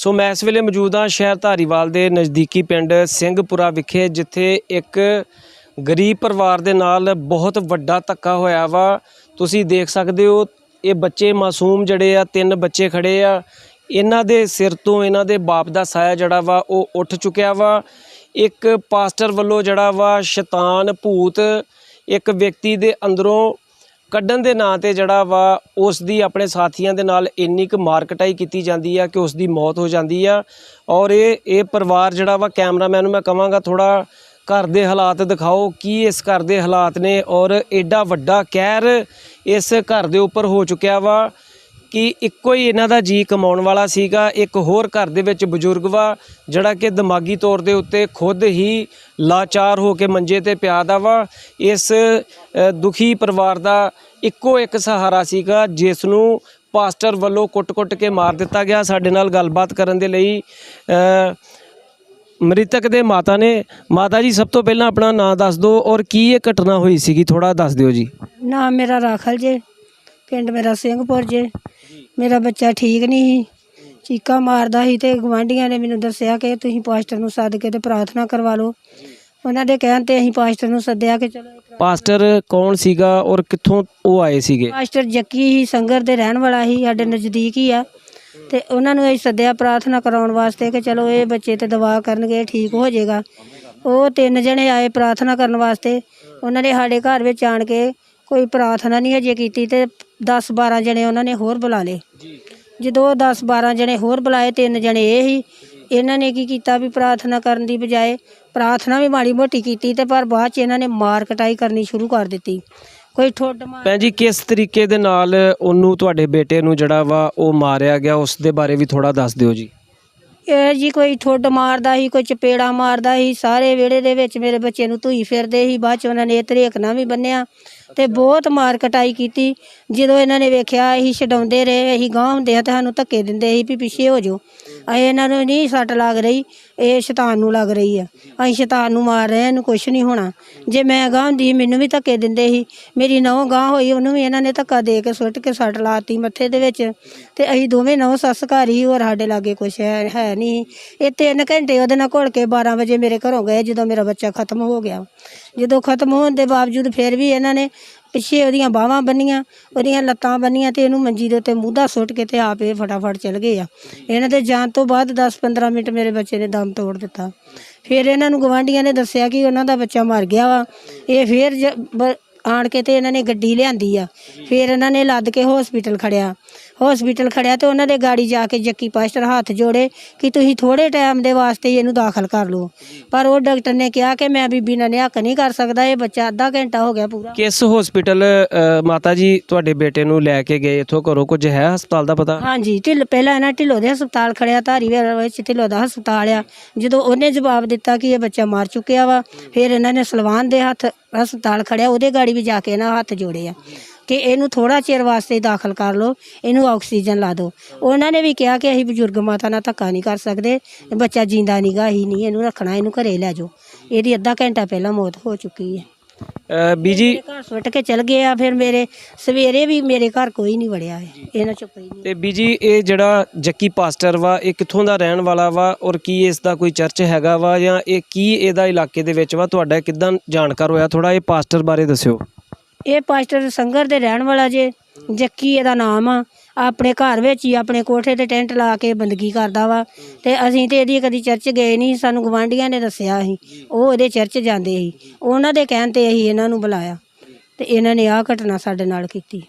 ਸੋ ਮੈਂ ਇਸ ਵੇਲੇ ਮੌਜੂਦ ਹਾਂ ਸ਼ਹਿਰ ਧਾਰੀਵਾਲ ਦੇ ਨਜ਼ਦੀਕੀ ਪਿੰਡ ਸਿੰਘਪੁਰਾ ਵਿਖੇ, ਜਿੱਥੇ ਇੱਕ ਗਰੀਬ ਪਰਿਵਾਰ ਦੇ ਨਾਲ ਬਹੁਤ ਵੱਡਾ ਧੱਕਾ ਹੋਇਆ ਵਾ। ਤੁਸੀਂ ਦੇਖ ਸਕਦੇ ਹੋ, ਇਹ ਬੱਚੇ ਮਾਸੂਮ ਜਿਹੜੇ ਆ, ਤਿੰਨ ਬੱਚੇ ਖੜੇ ਆ। ਇਹਨਾਂ ਦੇ ਸਿਰ ਤੋਂ ਇਹਨਾਂ ਦੇ ਬਾਪ ਦਾ ਸਾਇਆ ਜਿਹੜਾ ਵਾ, ਉਹ ਉੱਠ ਚੁੱਕਿਆ ਵਾ। ਇੱਕ ਪਾਸਟਰ ਵੱਲੋਂ ਜਿਹੜਾ ਵਾ, ਸ਼ੈਤਾਨ, ਭੂਤ ਇੱਕ ਵਿਅਕਤੀ ਦੇ ਅੰਦਰੋਂ ਕੱਢਣ ਦੇ ਨਾਂ ਤੇ ਜਿਹੜਾ ਵਾ, ਉਸ ਦੀ ਆਪਣੇ ਸਾਥੀਆਂ ਦੇ ਨਾਲ ਇੰਨੀ ਕੁ ਮਾਰਕਟਾਈ ਕੀਤੀ ਜਾਂਦੀ ਆ ਕਿ ਉਸ ਦੀ ਮੌਤ ਹੋ ਜਾਂਦੀ ਆ। ਔਰ ਇਹ ਇਹ ਪਰਿਵਾਰ ਜਿਹੜਾ ਵਾ, ਕੈਮਰਾਮੈਨ ਨੂੰ ਮੈਂ ਕਹਾਂਗਾ ਥੋੜਾ ਘਰ ਦੇ ਹਾਲਾਤ ਦਿਖਾਓ, ਕੀ ਇਸ ਘਰ ਦੇ ਹਾਲਾਤ ਨੇ। ਔਰ ਐਡਾ ਵੱਡਾ ਕਹਿਰ ਇਸ ਘਰ ਦੇ ਉੱਪਰ ਹੋ ਚੁੱਕਿਆ ਵਾ। ਕਿ ਇੱਕੋ ਹੀ ਇਹਨਾਂ ਦਾ ਜੀ ਕਮਾਉਣ ਵਾਲਾ ਸੀਗਾ, ਇੱਕ ਹੋਰ ਘਰ ਦੇ ਵਿੱਚ ਬਜ਼ੁਰਗ ਵਾ, ਜਿਹੜਾ ਕਿ ਦਿਮਾਗੀ ਤੌਰ ਦੇ ਉੱਤੇ ਖੁਦ ਹੀ ਲਾਚਾਰ ਹੋ ਕੇ ਮੰਜੇ ਤੇ ਪਿਆ ਦਾ ਵਾ। ਇਸ ਦੁਖੀ ਪਰਿਵਾਰ ਦਾ ਇੱਕੋ ਇੱਕ ਸਹਾਰਾ ਸੀਗਾ, ਜਿਸ ਨੂੰ ਪਾਸਟਰ ਵੱਲੋਂ ਕੁੱਟ-ਕੁੱਟ ਕੇ ਮਾਰ ਦਿੱਤਾ ਗਿਆ। ਸਾਡੇ ਨਾਲ ਗੱਲਬਾਤ ਕਰਨ ਦੇ ਲਈ ਮ੍ਰਿਤਕ ਦੇ ਮਾਤਾ ਨੇ। ਮਾਤਾ ਜੀ, ਸਭ ਤੋਂ ਪਹਿਲਾਂ ਆਪਣਾ ਨਾਮ ਦੱਸ ਦਿਓ ਔਰ ਕੀ ਇਹ ਘਟਨਾ ਹੋਈ ਸੀਗੀ? ਥੋੜਾ ਦੱਸ ਦਿਓ ਜੀ। ਨਾਮ ਮੇਰਾ ਰਾਖਲ ਜੇ। ਪਿੰਡ ਮੇਰਾ ਸਿੰਘਪੁਰ ਜੇ। ਮੇਰਾ ਬੱਚਾ ਠੀਕ ਨਹੀਂ ਸੀ। ਚੀਕਾ ਮਾਰਦਾ ਸੀ ਤੇ ਗਵਾਂਢੀਆਂ ਨੇ ਮੈਨੂੰ ਦੱਸਿਆ ਕਿ ਤੁਸੀਂ ਪਾਸਟਰ ਨੂੰ ਸੱਦ ਕੇ ਤੇ ਪ੍ਰਾਰਥਨਾ ਕਰਵਾ ਲਓ। ਉਹਨਾਂ ਦੇ ਕਹਿਣ ਤੇ ਅਸੀਂ ਪਾਸਟਰ ਨੂੰ ਸੱਦਿਆ ਕਿ ਚਲੋ ਪਾਸਟਰ ਕੌਣ ਸੀਗਾ ਔਰ ਕਿੱਥੋਂ ਉਹ ਆਏ ਸੀਗੇ? ਪਾਸਟਰ ਜੱਕੀ ਹੀ ਸੰਗਰ ਦੇ ਰਹਿਣ ਵਾਲਾ ਹੀ ਸਾਡੇ ਨਜ਼ਦੀਕ ਹੀ ਆ। ਤੇ ਉਹਨਾਂ ਨੂੰ ਅਸੀਂ ਸੱਦਿਆ ਪ੍ਰਾਰਥਨਾ ਕਰਾਉਣ ਵਾਸਤੇ ਕਿ ਚਲੋ ਇਹ ਬੱਚੇ ਤੇ ਦਵਾ ਕਰਨਗੇ ਠੀਕ ਹੋ ਜਾਏਗਾ। ਉਹ ਤਿੰਨ ਜਣੇ ਆਏ ਪ੍ਰਾਰਥਨਾ ਕਰਨ ਵਾਸਤੇ। ਉਹਨਾਂ ਨੇ ਸਾਡੇ ਘਰ ਵਿੱਚ ਆਣ ਕੇ ਕੋਈ ਪ੍ਰਾਰਥਨਾ ਨਹੀਂ ਹਜੇ ਕੀਤੀ ਤੇ 10 12 ਜਣੇ ਉਹਨਾਂ ਨੇ ਹੋਰ ਬੁਲਾ ਲਏ। ਜਦੋਂ 10 12 ਜਣੇ ਹੋਰ ਬੁਲਾਏ ਤਿੰਨ ਜਣੇ ਇਹ ਹੀ ਇਹਨਾਂ ਨੇ ਕੀ ਕੀਤਾ ਵੀ ਪ੍ਰਾਰਥਨਾ ਕਰਨ ਦੀ ਬਜਾਏ ਪ੍ਰਾਰਥਨਾ ਵੀ ਮਾੜੀ ਮੋਟੀ ਕੀਤੀ ਤੇ ਪਰ ਬਾਅਦ ਚ ਇਹਨਾਂ ਨੇ ਮਾਰ ਕਟਾਈ ਕਰਨੀ ਸ਼ੁਰੂ ਕਰ ਦਿੱਤੀ। ਕੋਈ ਠੁੱਡ ਮਾਰ ਭੈਣ ਜੀ ਕਿਸ ਤਰੀਕੇ ਦੇ ਨਾਲ ਉਹਨੂੰ ਤੁਹਾਡੇ ਬੇਟੇ ਨੂੰ ਜਿਹੜਾ ਵਾ ਉਹ ਮਾਰਿਆ ਗਿਆ ਉਸ ਦੇ ਬਾਰੇ ਵੀ ਥੋੜਾ ਦੱਸ ਦਿਓ ਜੀ। ਇਹ ਜੀ ਕੋਈ ਠੁੱਡ ਮਾਰਦਾ ਸੀ ਕੋਈ ਚਪੇੜਾ ਮਾਰਦਾ ਸੀ ਸਾਰੇ ਵਿਹੜੇ ਦੇ ਵਿੱਚ ਮੇਰੇ ਬੱਚੇ ਨੂੰ ਧੂਈ ਫਿਰਦੇ ਸੀ ਬਾਅਦ ਚ ਉਹਨਾਂ ਨੇ ਇਹ ਧਰੇਕਣਾ ਵੀ ਬੰਨਿਆ। ਤੇ ਬਹੁਤ ਮਾਰ ਕਟਾਈ ਕੀਤੀ। ਜਦੋਂ ਇਹਨਾਂ ਨੇ ਵੇਖਿਆ ਅਸੀਂ ਛਡਾਉਂਦੇ ਰਹੇ ਅਸੀਂ ਗਾਂਹ ਹੁੰਦੇ ਆ ਤੇ ਸਾਨੂੰ ਧੱਕੇ ਦਿੰਦੇ ਸੀ ਵੀ ਪਿੱਛੇ ਹੋ ਜਾਓ। ਅਸੀਂ ਇਹਨਾਂ ਨੂੰ ਨਹੀਂ ਸੱਟ ਲੱਗ ਰਹੀ ਇਹ ਸ਼ੈਤਾਨ ਨੂੰ ਲੱਗ ਰਹੀ ਆ। ਅਸੀਂ ਸ਼ੈਤਾਨ ਨੂੰ ਮਾਰ ਰਹੇ ਹਾਂ, ਇਹਨੂੰ ਕੁਛ ਨਹੀਂ ਹੋਣਾ। ਜੇ ਮੈਂ ਗਾਂਹ ਹੁੰਦੀ ਮੈਨੂੰ ਵੀ ਧੱਕੇ ਦਿੰਦੇ ਸੀ। ਮੇਰੀ ਨਹੁੰ ਗਾਂਹ ਹੋਈ ਉਹਨੂੰ ਵੀ ਇਹਨਾਂ ਨੇ ਧੱਕਾ ਦੇ ਕੇ ਸੁੱਟ ਕੇ ਸੱਟ ਲਾਤੀ ਮੱਥੇ ਦੇ ਵਿੱਚ। ਤੇ ਅਸੀਂ ਦੋਵੇਂ ਨਹੁੰ ਸੱਸ ਘਰ ਹੀ ਹੋਰ ਸਾਡੇ ਲਾਗੇ ਕੁਛ ਹੈ ਹੈ ਨਹੀਂ। ਸੀ ਇਹ ਤਿੰਨ ਘੰਟੇ ਉਹਦੇ ਨਾਲ ਘੁਲ ਕੇ 12 ਵਜੇ ਮੇਰੇ ਘਰੋਂ ਗਏ ਜਦੋਂ ਮੇਰਾ ਬੱਚਾ ਖਤਮ ਹੋ ਗਿਆ। ਜਦੋਂ ਖਤਮ ਹੋਣ ਦੇ ਬਾਵਜੂਦ ਫਿਰ ਵੀ ਇਹਨਾਂ ਨੇ ਪਿੱਛੇ ਉਹਦੀਆਂ ਬਾਹਾਂ ਬੰਨੀਆਂ, ਉਹਦੀਆਂ ਲੱਤਾਂ ਬੰਨੀਆਂ ਤੇ ਇਹਨੂੰ ਮੰਜੀ ਦੇ ਉੱਤੇ ਮੂਧਾ ਸੁੱਟ ਕੇ ਤੇ ਆਪ ਇਹ ਫਟਾਫਟ ਚਲ ਗਏ ਆ। ਇਹਨਾਂ ਦੇ ਜਾਣ ਤੋਂ ਬਾਅਦ 10-15 ਮਿੰਟ ਮੇਰੇ ਬੱਚੇ ਨੇ ਦਮ ਤੋੜ ਦਿੱਤਾ। ਫਿਰ ਇਹਨਾਂ ਨੂੰ ਗਵਾਂਢੀਆਂ ਨੇ ਦੱਸਿਆ ਕਿ ਉਹਨਾਂ ਦਾ ਬੱਚਾ ਮਰ ਗਿਆ ਵਾ। ਇਹ ਫਿਰ ਜ- ਬ- ਆਣ ਕੇ ਤੇ ਇਹਨਾਂ ਨੇ ਗੱਡੀ ਲਿਆਂਦੀ ਆ। ਫਿਰ ਇਹਨਾਂ ਨੇ ਲੱਦ ਕੇ ਹਸਪੀਟਲ ਖੜਿਆ। ਹਸਪੀਟਲ ਖੜਿਆ ਤੇ ਉਹਨਾਂ ਦੇ ਗਾੜੀ ਜਾ ਕੇ ਜੱਕੀ ਪਾਸਟਰ ਹੱਥ ਜੋੜੇ ਕਿ ਤੁਸੀਂ ਥੋੜੇ ਟਾਈਮ ਦੇ ਵਾਸਤੇ ਇਹਨੂੰ ਦਾਖਲ ਕਰ ਲਓ। ਪਰ ਉਹ ਡਾਕਟਰ ਨੇ ਕਿਹਾ ਕਿ ਮੈਂ ਬੀਬੀ ਨਾਲ ਨਿਹੱਕ ਨਹੀਂ ਕਰ ਸਕਦਾ ਇਹ ਬੱਚਾ ਅੱਧਾ ਘੰਟਾ ਹੋ ਗਿਆ ਪੂਰਾ। ਕਿਸ ਹਸਪੀਟਲ ਮਾਤਾ ਜੀ ਤੁਹਾਡੇ ਬੇਟੇ ਨੂੰ ਲੈ ਕੇ ਗਏ? ਇੱਥੋਂ ਘਰੋਂ ਕੁਝ ਹੈ ਹਸਪਤਾਲ ਦਾ ਪਤਾ? ਹਾਂਜੀ ਢਿੱਲ ਪਹਿਲਾਂ ਇਹਨਾਂ ਢਿੱਲੋਂ ਦੇ ਹਸਪਤਾਲ ਖੜਿਆ ਧਾਰੀਵਾਲ ਵਿੱਚ ਢਿੱਲੋਂ ਦਾ ਹਸਪਤਾਲ ਆ। ਜਦੋਂ ਉਹਨੇ ਜਵਾਬ ਦਿੱਤਾ ਕਿ ਇਹ ਬੱਚਾ ਮਰ ਚੁੱਕਿਆ ਵਾ ਫਿਰ ਇਹਨਾਂ ਨੇ ਸਲਵਾਨ ਦੇ ਹੱਥ ਹਸਪਤਾਲ ਖੜਿਆ ਉਹਦੇ ਗਾੜੀ ਵੀ ਜਾ ਕੇ ਇਹਨਾਂ ਹੱਥ ਜੋੜੇ ਆ। ਕਿ ਇਹਨੂੰ ਥੋੜਾ ਚਿਰ ਵਾਸਤੇ ਦਾਖਲ ਕਰ ਲਓ ਇਹਨੂੰ ਆਕਸੀਜਨ ਲਾ ਦਿਓ। ਉਹਨਾਂ ਨੇ ਵੀ ਕਿਹਾ ਕਿ ਅਸੀਂ ਬਜ਼ੁਰਗ ਮਾਤਾ ਨਾਲ ਧੱਕਾ ਨਹੀਂ ਕਰ ਸਕਦੇ ਬੱਚਾ ਜਿੰਦਾ ਨਹੀਂਗਾ ਹੀ ਨਹੀਂ ਇਹਨੂੰ ਰੱਖਣਾ ਇਹਨੂੰ ਘਰੇ ਲੈ ਜਾਓ। ਇਹਦੀ ਅੱਧਾ ਘੰਟਾ ਪਹਿਲਾਂ ਮੌਤ ਹੋ ਚੁੱਕੀ ਹੈ। ਬੀਜੀ? ਘਰ ਸੁੱਟ ਕੇ ਚਲ ਗਏ ਆ ਫਿਰ ਮੇਰੇ ਸਵੇਰੇ ਵੀ ਮੇਰੇ ਘਰ ਕੋਈ ਨਹੀਂ ਵੜਿਆ ਹੈ ਇਹਨਾਂ ਚੁੱਪ ਹੀ ਨਹੀਂ। ਤੇ ਬੀਜੀ ਇਹ ਜਿਹੜਾ ਜੱਕੀ ਪਾਸਟਰ ਵਾ ਇਹ ਕਿੱਥੋਂ ਦਾ ਰਹਿਣ ਵਾਲਾ ਵਾ ਔਰ ਕੀ ਇਸ ਦਾ ਕੋਈ ਚਰਚ ਹੈਗਾ ਵਾ ਜਾਂ ਇਹ ਕੀ ਇਹਦਾ ਇਲਾਕੇ ਦੇ ਵਿੱਚ ਵਾ? ਤੁਹਾਡਾ ਕਿਦਾਂ ਜਾਣਕਾਰ ਹੋਇਆ? ਥੋੜਾ ਇਹ ਪਾਸਟਰ ਬਾਰੇ ਦੱਸਿਓ। ਇਹ ਪਾਸਟਰ ਸੰਗਰ ਦੇ ਰਹਿਣ ਵਾਲਾ ਜੇ, ਜੱਕੀ ਇਹਦਾ ਨਾਮ ਆ। ਆਪਣੇ ਘਰ ਵਿੱਚ ਹੀ ਆਪਣੇ ਕੋਠੇ ਤੇ ਟੈਂਟ ਲਾ ਕੇ ਬੰਦਗੀ ਕਰਦਾ ਵਾ। ਤੇ ਅਸੀਂ ਤੇ ਇਹਦੀ ਕਦੀ ਚਰਚ ਗਏ ਨਹੀਂ, ਸਾਨੂੰ ਗਵਾਂਢੀਆਂ ਨੇ ਦੱਸਿਆ ਸੀ। ਉਹ ਇਹਦੇ ਚਰਚ ਜਾਂਦੇ ਸੀ। ਉਹਨਾਂ ਦੇ ਕਹਿਣ ਤੇ ਅਸੀਂ ਇਹਨਾਂ ਨੂੰ ਬੁਲਾਇਆ। ਤੇ ਇਹਨਾਂ ਨੇ ਆਹ ਘਟਨਾ ਸਾਡੇ ਨਾਲ ਕੀਤੀ।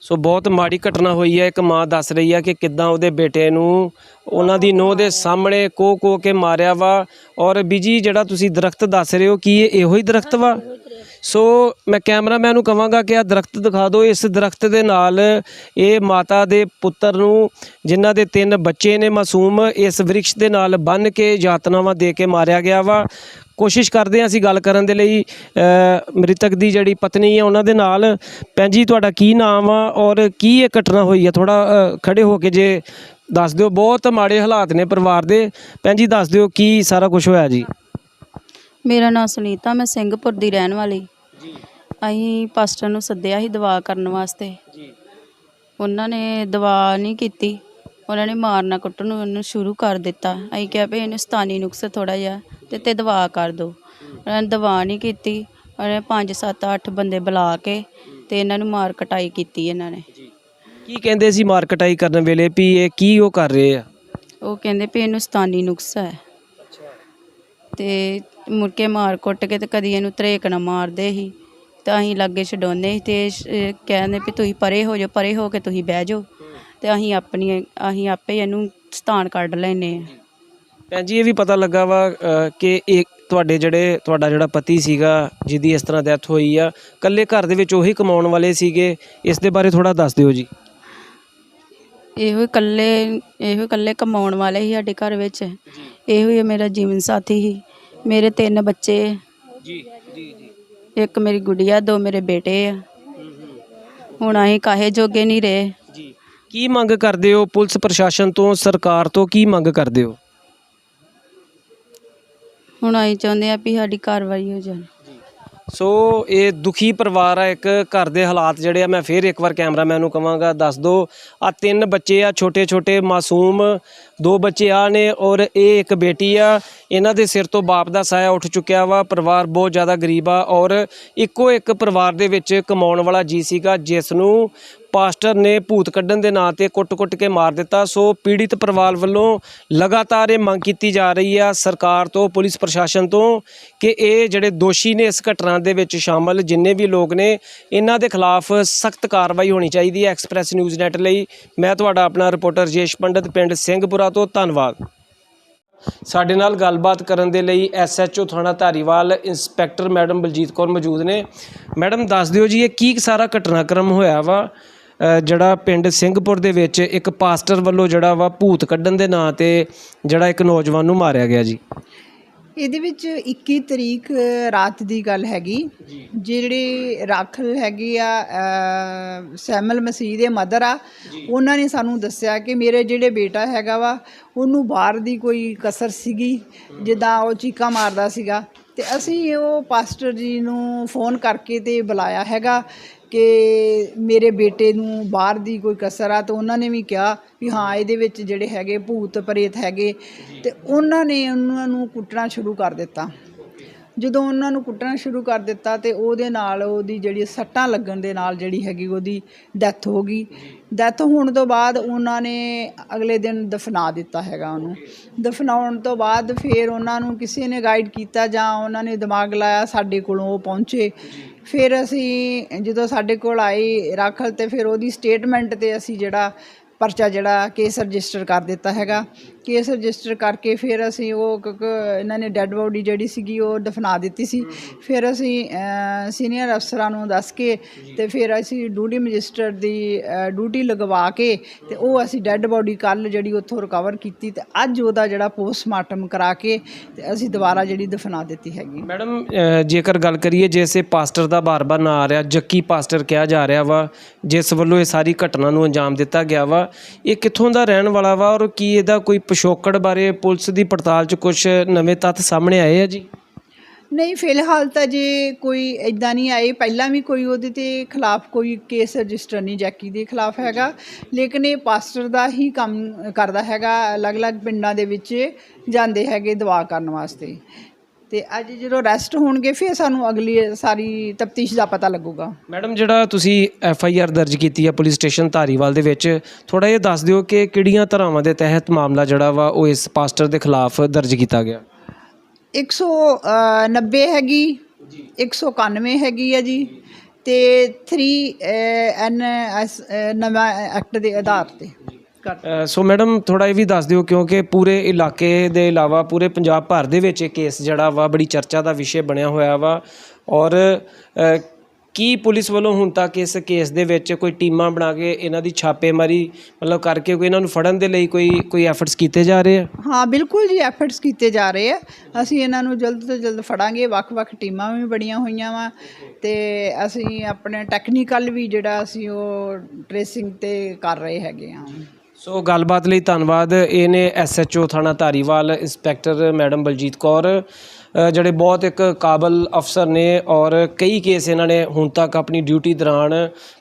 ਸੋ ਬਹੁਤ ਮਾੜੀ ਘਟਨਾ ਹੋਈ ਹੈ। ਇੱਕ ਮਾਂ ਦੱਸ ਰਹੀ ਹੈ ਕਿ ਕਿੱਦਾਂ ਉਹਦੇ ਬੇਟੇ ਨੂੰ ਉਹਨਾਂ ਦੀ ਨੋਹ ਦੇ ਸਾਹਮਣੇ ਕੋ ਕੋ ਕੇ ਮਾਰਿਆ ਵਾ। ਔਰ ਬੀਜੀ ਜਿਹੜਾ ਤੁਸੀਂ ਦਰਖਤ ਦੱਸ ਰਹੇ ਹੋ, ਕੀ ਇਹ ਇਹੋ ਹੀ ਦਰਖਤ ਵਾ? ਸੋ ਮੈਂ ਕੈਮਰਾਮੈਨ ਨੂੰ ਕਹਾਂਗਾ ਕਿ ਆ ਦਰਖਤ ਦਿਖਾ ਦਿਓ। ਇਸ ਦਰਖਤ ਦੇ ਨਾਲ ਇਹ ਮਾਤਾ ਦੇ ਪੁੱਤਰ ਨੂੰ, ਜਿਨ੍ਹਾਂ ਦੇ ਤਿੰਨ ਬੱਚੇ ਨੇ ਮਾਸੂਮ, ਇਸ ਵ੍ਰਿਕਸ਼ ਦੇ ਨਾਲ ਬੰਨ ਕੇ ਯਾਤਨਾਵਾਂ ਦੇ ਕੇ ਮਾਰਿਆ ਗਿਆ ਵਾ। ਕੋਸ਼ਿਸ਼ ਕਰਦੇ ਹਾਂ ਅਸੀਂ ਗੱਲ ਕਰਨ ਦੇ ਲਈ। ਮ੍ਰਿਤਕ ਦੀ ਜਿਹੜੀ ਪਤਨੀ ਹੈ, ਉਹਨਾਂ ਦੇ ਨਾਲ। ਭੈਣ ਜੀ, ਤੁਹਾਡਾ ਕੀ ਨਾਮ ਆ ਔਰ ਕੀ ਇਹ ਘਟਨਾ ਹੋਈ ਹੈ? ਥੋੜਾ ਖੜੇ ਹੋ ਕੇ ਜੇ ਦੱਸ ਦਿਓ। ਬਹੁਤ ਮਾੜੇ ਹਾਲਾਤ ਨੇ ਪਰਿਵਾਰ ਦੇ। ਭੈਣ ਜੀ, ਦੱਸ ਦਿਓ ਕੀ ਸਾਰਾ ਕੁਝ ਹੋਇਆ ਜੀ? ਮੇਰਾ ਨਾਮ ਸੁਨੀਤਾ, ਮੈਂ ਸਿੰਘਪੁਰ ਦੀ ਰਹਿਣ ਵਾਲੀ। ਅਸੀਂ ਪਾਸਟਰ ਨੂੰ ਸੱਦਿਆ ਸੀ ਦਵਾ ਕਰਨ ਵਾਸਤੇ। ਜੀ। ਉਹਨਾਂ ਨੇ ਦਵਾ ਨਹੀਂ ਕੀਤੀ। ਉਹਨਾਂ ਨੇ ਮਾਰਨਾ ਕੁੱਟਣ ਨੂੰ ਉਹਨੂੰ ਸ਼ੁਰੂ ਕਰ ਦਿੱਤਾ। ਅਸੀਂ ਕਿਹਾ ਵੀ ਇਹਨੂੰ ਸਤਾਨੀ ਨੁਕਸ ਥੋੜਾ ਜਿਹਾ ਤੇ ਤੇ ਦਵਾ ਕਰ ਦਿਓ ਉਹਨਾਂ ਨੇ ਦਵਾ ਨਹੀਂ ਕੀਤੀ। ਉਹਨੇ 5 7 8 ਬੰਦੇ ਬੁਲਾ ਕੇ ਤੇ ਇਹਨਾਂ ਨੂੰ ਮਾਰ ਕਟਾਈ ਕੀਤੀ ਇਹਨਾਂ ਨੇ। ਕੀ ਕਹਿੰਦੇ ਸੀ ਮਾਰਕਟਾਈ ਕਰਨ ਵੇਲੇ ਵੀ ਇਹ ਕੀ ਉਹ ਕਰ ਰਹੇ ਆ? ਉਹ ਕਹਿੰਦੇ ਵੀ ਇਹਨੂੰ ਸਤਾਨੀ ਨੁਕਸ ਹੈ। ਤੇ ਮੁੜ ਕੇ ਮਾਰ ਕੁੱਟ ਕੇ ਤੇ ਕਦੀ ਇਹਨੂੰ ਤਰੇਕ ਨਾ ਮਾਰਦੇ ਸੀ। ਤਾਂ ਅਸੀਂ ਲਾਗੇ ਛਡਾਉਂਦੇ ਸੀ ਤੇ ਸ਼- ਇਹ ਕਹਿੰਦੇ ਵੀ ਤੁਸੀਂ ਪਰੇ ਹੋ ਜਾਓ ਪਰੇ ਹੋ ਕੇ ਤੁਸੀਂ ਬਹਿ ਜਾਓ। ਤੇ ਅਸੀਂ ਆਪਣੀ ਅਸੀਂ ਆਪੇ ਇਹਨੂੰ ਸਤਾਨ ਕੱਢ ਲੈਨੇ ਆ ਭੈਣ ਜੀ ਇਹ ਵੀ ਪਤਾ ਲੱਗਾ ਵਾ ਅ, ਕਿ ਇੱਕ ਤੁਹਾਡੇ ਜਿਹੜੇ ਤੁਹਾਡਾ ਜਿਹੜਾ ਪਤੀ ਸੀਗਾ ਜਿਹਦੀ ਇਸ ਤਰ੍ਹਾਂ ਡੈਥ ਹੋਈ ਆ ਇਕੱਲੇ ਘਰ ਦੇ ਵਿੱਚ ਉਹੀ ਕਮਾਉਣ ਵਾਲੇ ਸੀਗੇ। ਇਸ ਦੇ ਬਾਰੇ ਥੋੜਾ ਦੱਸ ਦਿਓ ਜੀ। ਇਹੋ ਹੀ ਇਕੱਲੇ ਇਹੋ ਹੀ ਇਕੱਲੇ ਕਮਾਉਣ ਵਾਲੇ ਸੀ ਸਾਡੇ ਘਰ ਵਿੱਚ। ਇਹੋ ਹੀ ਮੇਰਾ ਜੀਵਨ ਸਾਥੀ ਸੀ। ਮੇਰੇ ਤਿੰਨ ਬੱਚੇ। ਜੀ। ਇੱਕ ਮੇਰੀ ਗੁੜੀਆ ਦੋ ਮੇਰੇ ਬੇਟੇ ਆ। ਹੁਣ ਅਸੀਂ ਕਾਹੇ ਜੋਗੇ ਨਹੀਂ ਰਹੇ। ਜੀ। ਕੀ ਮੰਗ ਕਰਦੇ ਹੋ ਪੁਲਿਸ ਪ੍ਰਸ਼ਾਸਨ ਤੋਂ ਸਰਕਾਰ ਤੋਂ? ਕੀ ਮੰਗ ਕਰਦੇ ਹੋ? ਹੁਣ ਅਸੀਂ ਚਾਹੁੰਦੇ ਆ ਵੀ ਸਾਡੀ ਕਾਰਵਾਈ ਹੋ ਜਾਵੇ। ਸੋ ਇਹ ਦੁਖੀ ਪਰਿਵਾਰ ਆ, ਇੱਕ ਘਰ ਦੇ ਹਾਲਾਤ ਜਿਹੜੇ ਆ, ਮੈਂ ਫੇਰ ਇੱਕ ਵਾਰ ਕੈਮਰਾਮੈਨ ਨੂੰ ਕਵਾਂਗਾ, ਦੱਸ ਦਿਓ ਆ ਤਿੰਨ ਬੱਚੇ ਆ ਛੋਟੇ ਛੋਟੇ ਮਾਸੂਮ, ਦੋ ਬੱਚੇ ਆ ਨੇ ਔਰ ਇਹ ਇੱਕ ਬੇਟੀ ਆ। ਇਹਨਾਂ ਦੇ ਸਿਰ ਤੋਂ ਬਾਪ ਦਾ ਸਾਇਆ ਉੱਠ ਚੁੱਕਿਆ ਵਾ, ਪਰਿਵਾਰ ਬਹੁਤ ਜ਼ਿਆਦਾ ਗਰੀਬ ਆ ਔਰ ਇੱਕੋ ਇੱਕ ਪਰਿਵਾਰ ਦੇ ਵਿੱਚ ਕਮਾਉਣ ਵਾਲਾ ਜੀ ਸੀਗਾ, ਜਿਸ ਨੂੰ ਪਾਸਟਰ ਨੇ ਭੂਤ ਕੱਢਣ ਦੇ ਨਾਂ ਤੇ ਕੁੱਟ-ਕੁੱਟ ਕੇ ਮਾਰ ਦਿੱਤਾ। ਸੋ ਪੀੜਿਤ ਪਰਿਵਾਰ ਵੱਲੋਂ ਲਗਾਤਾਰ ਇਹ ਮੰਗ ਕੀਤੀ ਜਾ ਰਹੀ ਆ ਸਰਕਾਰ ਤੋਂ, ਪੁਲਿਸ ਪ੍ਰਸ਼ਾਸਨ ਤੋਂ ਕਿ ਇਹ ਜਿਹੜੇ ਦੋਸ਼ੀ ਨੇ ਇਸ ਘਟਨਾ ਦੇ ਵਿੱਚ ਸ਼ਾਮਲ, ਜਿੰਨੇ ਵੀ ਲੋਕ ਨੇ, ਇਹਨਾਂ ਦੇ ਖਿਲਾਫ ਸਖਤ ਕਾਰਵਾਈ ਹੋਣੀ ਚਾਹੀਦੀ ਹੈ ਐਕਸਪ੍ਰੈਸ ਨਿਊਜ਼ ਨੈਟ ਲਈ। ਮੈਂ ਤੁਹਾਡਾ ਆਪਣਾ ਰਿਪੋਰਟਰ ਜੇਸ਼ ਪੰਡਤ, ਪਿੰਡ ਸਿੰਘਪੁਰਾ ਤੋਂ, ਧੰਨਵਾਦ। ਸਾਡੇ ਨਾਲ ਗੱਲਬਾਤ ਕਰਨ ਦੇ ਲਈ ਐਸਐਚਓ ਥਾਣਾ ਧਾਰੀਵਾਲ ਇੰਸਪੈਕਟਰ ਮੈਡਮ ਬਲਜੀਤ ਕੌਰ ਮੌਜੂਦ ਨੇ। ਮੈਡਮ, ਦੱਸ ਦਿਓ ਜੀ, ਇਹ ਕੀ ਸਾਰਾ ਘਟਨਾਕ੍ਰਮ ਹੋਇਆ ਵਾ? ਜਿਹੜਾ ਪਿੰਡ ਸਿੰਘਪੁਰ ਦੇ ਵਿੱਚ ਇੱਕ ਪਾਸਟਰ ਵੱਲੋਂ ਜਿਹੜਾ ਵਾ ਭੂਤ ਕੱਢਣ ਦੇ ਨਾਂ ਤੇ ਜਿਹੜਾ ਇੱਕ ਨੌਜਵਾਨ ਨੂੰ ਮਾਰਿਆ ਗਿਆ ਜੀ। ਇਹਦੇ ਵਿੱਚ 21 ਤਰੀਕ ਰਾਤ ਦੀ ਗੱਲ ਹੈਗੀ। ਜਿਹੜੇ ਰਾਖਲ ਹੈਗੇ ਆ ਸੈਮਲ ਮਸੀਹ ਦੇ ਮਦਰ ਆ ਉਹਨਾਂ ਨੇ ਸਾਨੂੰ ਦੱਸਿਆ ਕਿ ਮੇਰੇ ਜਿਹੜੇ ਬੇਟਾ ਹੈਗਾ ਵਾ ਉਹਨੂੰ ਬਾਹਰ ਦੀ ਕੋਈ ਕਸਰ ਸੀਗੀ ਜਿੱਦਾਂ ਉਹ ਚੀਕਾ ਮਾਰਦਾ ਸੀਗਾ। ਤੇ ਅਸੀਂ ਉਹ ਪਾਸਟਰ ਜੀ ਨੂੰ ਫੋਨ ਕਰਕੇ ਤੇ ਬੁਲਾਇਆ ਹੈਗਾ ਕਿ ਮੇਰੇ ਬੇਟੇ ਨੂੰ ਬਾਹਰ ਦੀ ਕੋਈ ਕਸਰ ਆ, ਤਾਂ ਉਹਨਾਂ ਨੇ ਵੀ ਕਿਹਾ ਵੀ ਹਾਂ, ਇਹਦੇ ਵਿੱਚ ਜਿਹੜੇ ਹੈਗੇ ਭੂਤ ਪ੍ਰੇਤ ਹੈਗੇ ਤੇ ਉਹਨਾਂ ਨੇ ਉਹਨਾਂ ਨੂੰ ਕੁੱਟਣਾ ਸ਼ੁਰੂ ਕਰ ਦਿੱਤਾ। ਜਦੋਂ ਉਹਨਾਂ ਨੂੰ ਕੁੱਟਣਾ ਸ਼ੁਰੂ ਕਰ ਦਿੱਤਾ ਅਤੇ ਉਹਦੇ ਨਾਲ ਉਹਦੀ ਜਿਹੜੀ ਸੱਟਾਂ ਲੱਗਣ ਦੇ ਨਾਲ ਜਿਹੜੀ ਹੈਗੀ ਉਹਦੀ ਡੈਥ ਹੋ ਗਈ। ਡੈਥ ਹੋਣ ਤੋਂ ਬਾਅਦ ਉਹਨਾਂ ਨੇ ਅਗਲੇ ਦਿਨ ਦਫਨਾ ਦਿੱਤਾ ਹੈਗਾ ਉਹਨੂੰ। ਦਫਨਾਉਣ ਤੋਂ ਬਾਅਦ ਫਿਰ ਉਹਨਾਂ ਨੂੰ ਕਿਸੇ ਨੇ ਗਾਈਡ ਕੀਤਾ ਜਾਂ ਉਹਨਾਂ ਨੇ ਦਿਮਾਗ ਲਾਇਆ ਸਾਡੇ ਕੋਲੋਂ ਉਹ ਪਹੁੰਚੇ। ਫਿਰ ਅਸੀਂ ਜਦੋਂ ਸਾਡੇ ਕੋਲ ਆਈ ਰਾਖਲ ਤੇ ਫਿਰ ਉਹਦੀ ਸਟੇਟਮੈਂਟ ਤੇ ਅਸੀਂ ਜਿਹੜਾ ਪਰਚਾ ਜਿਹੜਾ ਕੇਸ ਰਜਿਸਟਰ ਕਰ ਦਿੱਤਾ ਹੈਗਾ। ਕੇਸ ਰਜਿਸਟਰ ਕਰਕੇ ਫਿਰ ਅਸੀਂ ਉਹ ਕਿਉਂਕਿ ਇਹਨਾਂ ਨੇ ਡੈੱਡ ਬੋਡੀ ਜਿਹੜੀ ਸੀਗੀ ਉਹ ਦਫਨਾ ਦਿੱਤੀ ਸੀ। ਫਿਰ ਅਸੀਂ ਸੀਨੀਅਰ ਅਫਸਰਾਂ ਨੂੰ ਦੱਸ ਕੇ ਤੇ ਫਿਰ ਅਸੀਂ ਡਿਊਟੀ ਮੈਜਿਸਟਰ ਦੀ ਅ, ਡਿਊਟੀ ਲਗਵਾ ਕੇ ਤੇ ਉਹ ਅਸੀਂ ਡੈੱਡ ਬੋਡੀ ਕੱਲ ਜਿਹੜੀ ਉੱਥੋਂ ਰਿਕਵਰ ਕੀਤੀ ਤੇ ਅੱਜ ਉਹਦਾ ਜਿਹੜਾ ਪੋਸਟਮਾਰਟਮ ਕਰਾ ਕੇ ਤੇ ਅਸੀਂ ਦੁਬਾਰਾ ਜਿਹੜੀ ਦਫਨਾ ਦਿੱਤੀ ਹੈਗੀ। ਮੈਡਮ ਅ, ਜੇਕਰ ਗੱਲ ਕਰੀਏ ਜਿਸੇ ਪਾਸਟਰ ਦਾ ਬਾਰ-ਬਾਰ ਨਾਂ ਆ ਰਿਹਾ ਜੱਕੀ ਪਾਸਟਰ ਕਿਹਾ ਜਾ ਰਿਹਾ ਵਾ ਜਿਸ ਵੱਲੋਂ ਇਹ ਸਾਰੀ ਘਟਨਾ ਨੂੰ ਅੰਜਾਮ ਦਿੱਤਾ ਗਿਆ ਵਾ ਇਹ ਕਿੱਥੋਂ ਦਾ ਰਹਿਣ ਵਾਲਾ ਵਾ ਔਰ ਕੀ ਇਹਦਾ ਕੋਈ ਪਿਛੋਕੜ ਬਾਰੇ ਪੁਲਿਸ ਦੀ ਪੜਤਾਲ 'ਚ ਕੁਝ ਨਵੇਂ ਤੱਥ ਸਾਹਮਣੇ ਆਏ ਆ ਜੀ? ਨਹੀਂ, ਫਿਲਹਾਲ ਤਾਂ ਜੇ ਕੋਈ ਇਦਾਂ ਨਹੀਂ ਆਏ, ਪਹਿਲਾਂ ਵੀ ਕੋਈ ਉਹਦੇ ਤੇ ਖਿਲਾਫ ਕੋਈ ਕੇਸ ਰਜਿਸਟਰ ਨਹੀਂ ਜੈਕੀ ਦੇ ਖਿਲਾਫ ਹੈਗਾ। ਲੇਕਿਨ ਇਹ ਪਾਸਟਰ ਦਾ ਹੀ ਕੰਮ ਕਰਦਾ ਹੈਗਾ, ਅਲੱਗ-ਅਲੱਗ ਪਿੰਡਾਂ ਦੇ ਵਿੱਚ ਜਾਂਦੇ ਹੈਗੇ ਦਵਾ ਕਰਨ ਵਾਸਤੇ। ਤੇ ਅੱਜ ਜਦੋਂ ਅਰੈਸਟ ਹੋਣਗੇ ਫਿਰ ਸਾਨੂੰ ਅਗਲੀ ਸਾਰੀ ਤਫਤੀਸ਼ ਦਾ ਪਤਾ ਲੱਗੂਗਾ। ਮੈਡਮ ਜਿਹੜਾ ਤੁਸੀਂ ਐਫ ਆਈ ਆਰ ਦਰਜ ਕੀਤੀ ਹੈ ਪੁਲਿਸ ਸਟੇਸ਼ਨ ਧਾਰੀਵਾਲ ਦੇ ਵਿੱਚ ਥੋੜਾ ਇਹ ਦੱਸ ਦਿਓ ਕਿ ਕਿਹੜੀਆਂ ਧਾਰਾਵਾਂ ਦੇ ਤਹਿਤ ਮਾਮਲਾ ਜਿਹੜਾ ਵਾ ਉਹ ਇਸ ਪਾਸਟਰ ਦੇ ਖਿਲਾਫ ਦਰਜ ਕੀਤਾ ਗਿਆ? 190 ਹੈਗੀ 191 ਹੈਗੀ ਆ ਜੀ ਤੇ 3 ਐਨ ਐਸ ਨਵਾਂ ਐਕਟ ਦੇ ਆਧਾਰ ਤੇ। ਕਰ ਸੋ ਮੈਡਮ ਥੋੜਾ ਇਹ ਵੀ ਦੱਸ ਦਿਓ ਕਿਉਂਕਿ ਪੂਰੇ ਇਲਾਕੇ ਦੇ ਇਲਾਵਾ ਪੂਰੇ ਪੰਜਾਬ ਭਰ ਦੇ ਵਿੱਚ ਇਹ ਕੇਸ ਜਿਹੜਾ ਵਾ ਬੜੀ ਚਰਚਾ ਦਾ ਵਿਸ਼ੇ ਬਣਿਆ ਹੋਇਆ ਵਾ। ਔਰ ਕੀ ਪੁਲਿਸ ਵੱਲੋਂ ਹੁਣ ਤੱਕ ਇਸ ਕੇਸ ਦੇ ਵਿੱਚ ਕੋਈ ਟੀਮਾਂ ਬਣਾ ਕੇ ਇਹਨਾਂ ਦੀ ਛਾਪੇਮਾਰੀ ਮਤਲਬ ਕਰਕੇ ਕੋਈ ਇਹਨਾਂ ਨੂੰ ਫੜਨ ਦੇ ਲਈ ਕੋਈ ਕੋਈ ਐਫਰਟਸ ਕੀਤੇ ਜਾ ਰਹੇ ਆ? ਹਾਂ ਬਿਲਕੁਲ ਜੀ ਐਫਰਟਸ ਕੀਤੇ ਜਾ ਰਹੇ ਆ। ਅਸੀਂ ਇਹਨਾਂ ਨੂੰ ਜਲਦ ਤੋਂ ਜਲਦ ਫੜਾਂਗੇ। ਵੱਖ-ਵੱਖ ਟੀਮਾਂ ਵੀ ਬਣੀਆਂ ਹੋਈਆਂ ਵਾ। ਤੇ ਅਸੀਂ ਆਪਣੇ ਟੈਕਨੀਕਲ ਵੀ ਜਿਹੜਾ ਅਸੀਂ ਉਹ ਟ੍ਰੇਸਿੰਗ ਤੇ ਕਰ ਰਹੇ ਹੈਗੇ ਆ। ਸੋ ਗੱਲਬਾਤ ਲਈ ਧੰਨਵਾਦ। ਇਹ ਨੇ ਐਸਐਚਓ ਥਾਣਾ ਧਾਰੀਵਾਲ ਇੰਸਪੈਕਟਰ ਮੈਡਮ ਬਲਜੀਤ ਕੌਰ। ਜਿਹੜੇ ਬਹੁਤ ਇੱਕ ਕਾਬਲ ਅਫਸਰ ਨੇ ਔਰ ਕਈ ਕੇਸ ਇਹਨਾਂ ਨੇ ਹੁਣ ਤੱਕ ਆਪਣੀ ਡਿਊਟੀ ਦੌਰਾਨ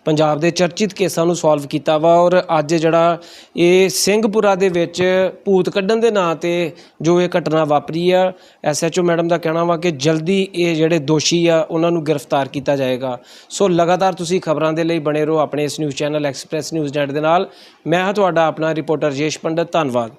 ਪੰਜਾਬ ਦੇ ਚਰਚਿਤ ਕੇਸਾਂ ਨੂੰ ਸੋਲਵ ਕੀਤਾ ਵਾ ਔਰ ਅੱਜ ਜਿਹੜਾ ਇਹ ਸਿੰਘਪੁਰਾ ਦੇ ਵਿੱਚ ਭੂਤ ਕੱਢਣ ਦੇ ਨਾਂ ਤੇ ਜੋ ਇਹ ਘਟਨਾ ਵਾਪਰੀ ਆ ਐਸਐਚਓ ਮੈਡਮ ਦਾ ਕਹਿਣਾ ਵਾ ਕਿ ਜਲਦੀ ਇਹ ਜਿਹੜੇ ਦੋਸ਼ੀ ਆ, ਉਹਨਾਂ ਨੂੰ ਗ੍ਰਿਫਤਾਰ ਕੀਤਾ ਜਾਏਗਾ। ਸੋ ਲਗਾਤਾਰ ਤੁਸੀਂ ਖਬਰਾਂ ਦੇ ਲਈ ਬਣੇ ਰਹੋ ਆਪਣੇ ਇਸ news channel Express News Net ਦੇ ਨਾਲ। ਮੈਂ ਹਾਂ ਤੁਹਾਡਾ ਆਪਣਾ ਰਿਪੋਰਟਰ ਜੇਸ਼ ਪੰਡਤ, ਧੰਨਵਾਦ।